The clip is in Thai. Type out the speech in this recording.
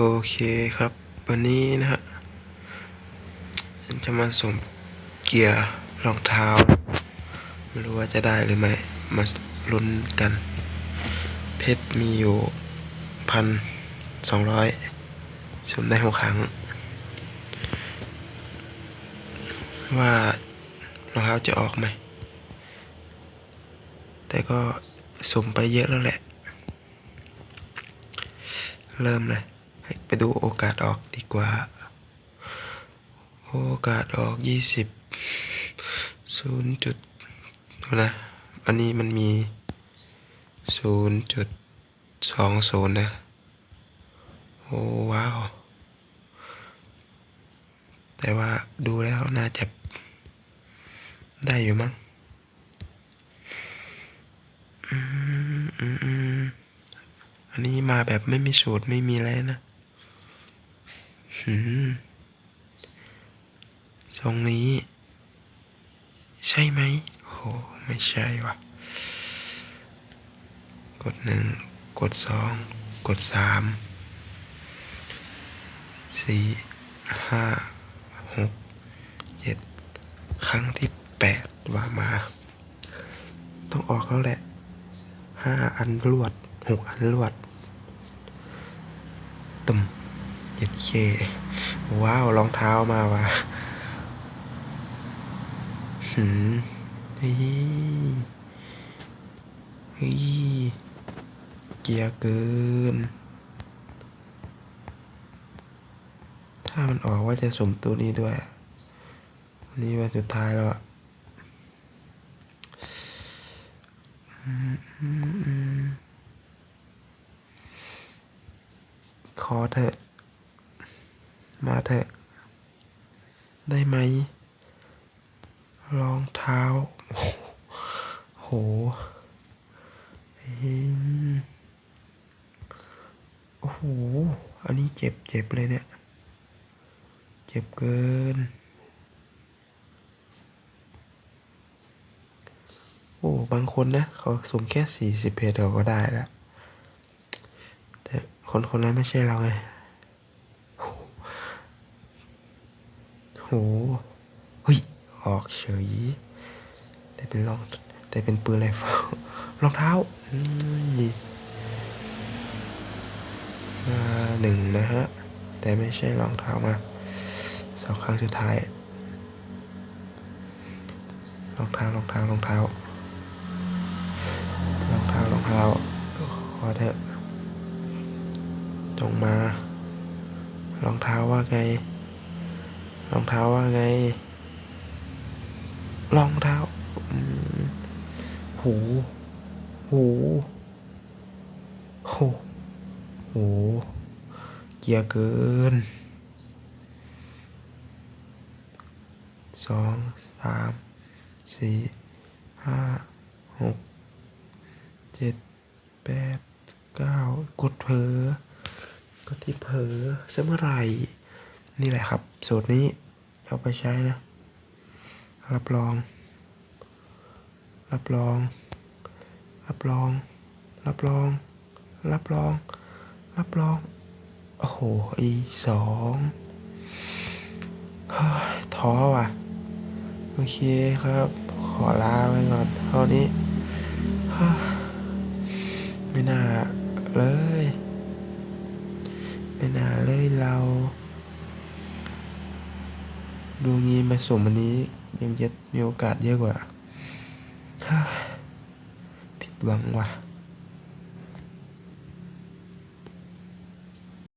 โอเคครับ วันนี้นะฮะจะมาส่งเกียร์รองเท้า ไม่รู้ว่าจะได้หรือไม่มาลุ้นกัน เพชรมีอยู่พันสองร้อยสุ่มได้หกครั้ง ว่ารองเท้าจะออกไหม แต่ก็สุ่มไปเยอะแล้วแหละ เริ่มเลย ไปดูโอกาสออกดีกว่า โอกาสออกยี่สิบศูนย์จุดดูนะ อันนี้มันมีศูนย์จุดสองศูนย์นะ โอ้ว้าว แต่ว่าดูแล้วน่าจะได้อยู่มั้งอืมอืมอันนี้มาแบบไม่มีสูตรไม่มีอะไรนะ ทรงนี้ ใช่ไหมโห ไม่ใช่วะกดหนึ่งกดสองกดสามสี่ห้าหกเจ็ดครั้งที่แปดว่ามา ต้องออกแล้วแหละห้าอันรวดหกอันรวดตุ่ม เจ็ดเคว้าวรองเท้ามาว่ะหืมเฮ้ยเฮ้ยเกียร์เกิน ถ้ามันออกว่าจะสมตัวนี้ด้วยนนี้วันสุดท้ายแล้วอะอืมอืมอืมขอเถอะ มาเถอะได้ไหม รองเท้า โหเอ็นโอ้โห อันนี้เจ็บเจ็บเลยเนี่ย เจ็บเกิน โอ้ บางคนนะ เขาสุ่มแค่สี่สิบเพจเขาก็ได้แล้ว แต่คนคนนั้นไม่ใช่เราไง โหเฮ้ย ออกเฉย แต่เป็นรอง แต่เป็นปืนไรเฟิลรองเท้าอืมมาหนึ่งนะฮะ แต่ไม่ใช่รองเท้ามาสองครั้งสุดท้าย รองเท้ารองเท้ารองเท้ารองเท้ารองเท้าขอเถอะจงมารองเท้าว่าไง รองเท้าว่าไง รองเท้าหูหูหูหูเกียร์เกินสองสามสี่ห้าหกเจ็ดแปดเก้ากดเผลอกดที่เผลอซะเมื่อไหร่ นี่แหละครับ สูตรนี้เอาไปใช้นะ รับรอง รับรอง รับรอง รับรอง รับรอง รับรอง โอ้โหอีสองท้อว่ะ โอเคครับ ขอลาไปก่อนเท่านี้ ไม่น่าเลย ไม่น่าเลยเรา ดูงี้มาสุ่มวันนี้ยังจะมีโอกาสเยอะกว่าผิดหวังว่ะ